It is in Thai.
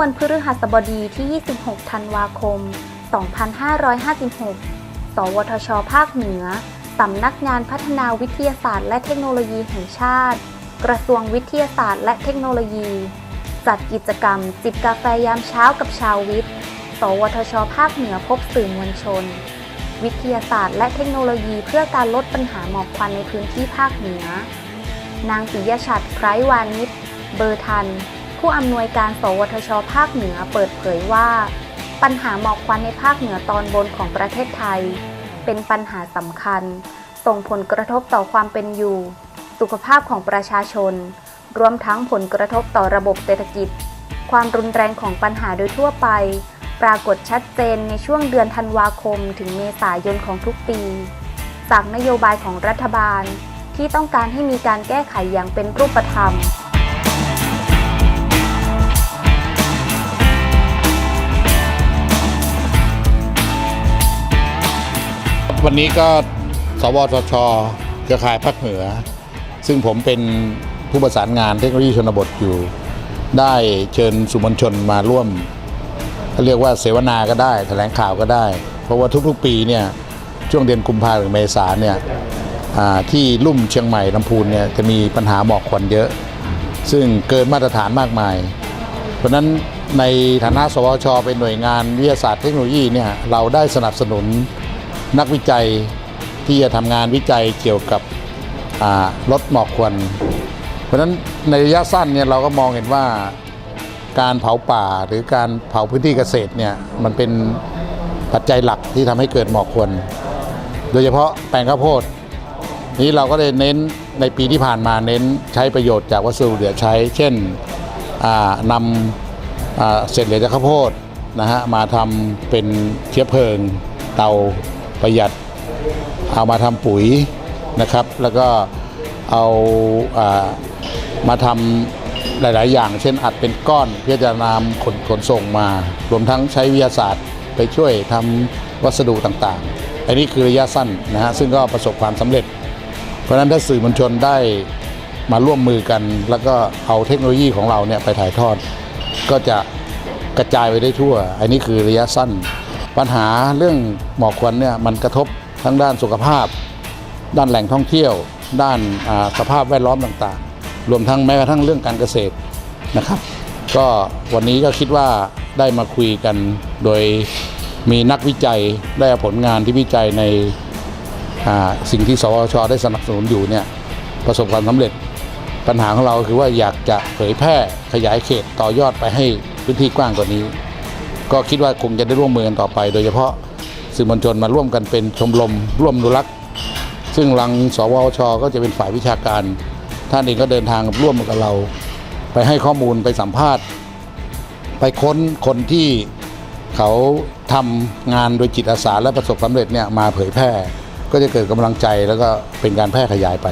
วันพฤหัสบดีที่ 26 ธันวาคม 2556 สวทช ภาคเหนือ สำนักงานพัฒนาวิทยาศาสตร์และเทคโนโลยีแห่งชาติ กระทรวงวิทยาศาสตร์และเทคโนโลยี จัดกิจกรรม จิบกาแฟยามเช้ากับชาววิทย์ สวทช ภาคเหนือพบสื่อมวลชน วิทยาศาสตร์และเทคโนโลยีเพื่อการลดปัญหาหมอกควันในพื้นที่ภาคเหนือ นางปิยชัดไคร้วานิช เบอร์ทัน ผู้อำนวยการ สวทช ภาคเหนือเปิดเผยว่า ปัญหาหมอกควันในภาคเหนือตอนบนของประเทศไทย เป็นปัญหาสำคัญ ส่งผลกระทบต่อความเป็นอยู่ สุขภาพของประชาชน รวมทั้งผลกระทบต่อระบบเศรษฐกิจ ความรุนแรงของปัญหาโดยทั่วไป ปรากฏชัดเจนในช่วงเดือนธันวาคมถึงเมษายนของทุกปี จากนโยบายของรัฐบาลที่ต้องการให้มีการแก้ไขอย่างเป็นรูปธรรม วันนี้ก็สวทช เครือข่ายภาคเหนือ ซึ่งผมเป็นผู้ประสานงานเทคโนโลยีชนบทอยู่ ได้เชิญสุมวลชนมาร่วมเขาเรียกว่าเสวนาก็ได้แถลงข่าวก็ได้ เพราะว่าทุกๆปีเนี่ยช่วงเดือนกุมภาพันธ์ถึงเมษาเนี่ยที่ลุ่มเชียงใหม่ลำพูนเนี่ยจะมีปัญหาหมอกควันเยอะ ซึ่งเกินมาตรฐานมากมาย เพราะฉะนั้นในฐานะสวชเป็นหน่วยงานวิทยาศาสตร์เทคโนโลยีเนี่ยเราได้สนับสนุน นักวิจัยที่จะทำงานวิจัยเกี่ยวกับลดหมอกควัน เพราะฉะนั้นในระยะสั้นเนี่ยเราก็มองเห็นว่าการเผาป่าหรือการเผาพื้นที่เกษตรเนี่ยมันเป็นปัจจัยหลักที่ทำให้เกิดหมอกควัน โดยเฉพาะแปลงข้าวโพดนี้เราก็ได้เน้นในปีที่ผ่านมาเน้นใช้ประโยชน์จากวัสดุเหลือใช้ เช่นนำเศษเหลือจากข้าวโพดนะฮะมาทำเป็นเชื้อเพลิงเตา ประหยัดเอามาทำปุ๋ยนะครับ แล้วก็เอาอามาทำหลาย ๆ อย่าง เช่นอัดเป็นก้อนเพื่อจะนำขนขนส่งมา รวมทั้งใช้วิทยาศาสตร์ไปช่วยทำวัสดุต่างๆ อันนี้คือระยะสั้นนะฮะซึ่งก็ประสบความสำเร็จ เพราะฉะนั้นถ้าสื่อมวลชนได้มาร่วมมือกัน แล้วก็เอาเทคโนโลยีของเราเนี่ยไปถ่ายทอด ก็จะกระจายไปได้ทั่ว อันนี้คือระยะสั้น ปัญหาเรื่องหมอกควันเนี่ยมันกระทบทั้งด้านสุขภาพ ด้านแหล่งท่องเที่ยว ด้านาสภาพแวดล้อมต่างๆ รวมทั้งแม้กระทั่งเรื่องการเกษตรนะครับ ก็วันนี้ก็คิดว่าได้มาคุยกันโดยมีนักวิจัยได้ผลงานที่วิจัยในสิ่งที่สวชได้สนับสนุนอยู่เนี่ยประสบความสำเร็จปัญหาของเราคือว่าอยากจะเผยแพร่ขยายเขตต่อยอดไปให้พื้นที่กว้างกว่านี้ ก็คิดว่าคงจะได้ร่วมมือกันต่อไป โดยเฉพาะสื่อมวลชนมาร่วมกันเป็นชมรมร่วมนุรักษ์ซึ่งรังสวช ก็จะเป็นฝ่ายวิชาการ ท่านเองก็เดินทางร่วมกับเรา ไปให้ข้อมูลไปสัมภาษณ์ ไปค้นคนที่เขาทำงานโดยจิตอาสาและประสบความสำเร็จเนี่ยมาเผยแพร่ ก็จะเกิดกำลังใจแล้วก็เป็นการแพร่ขยายไป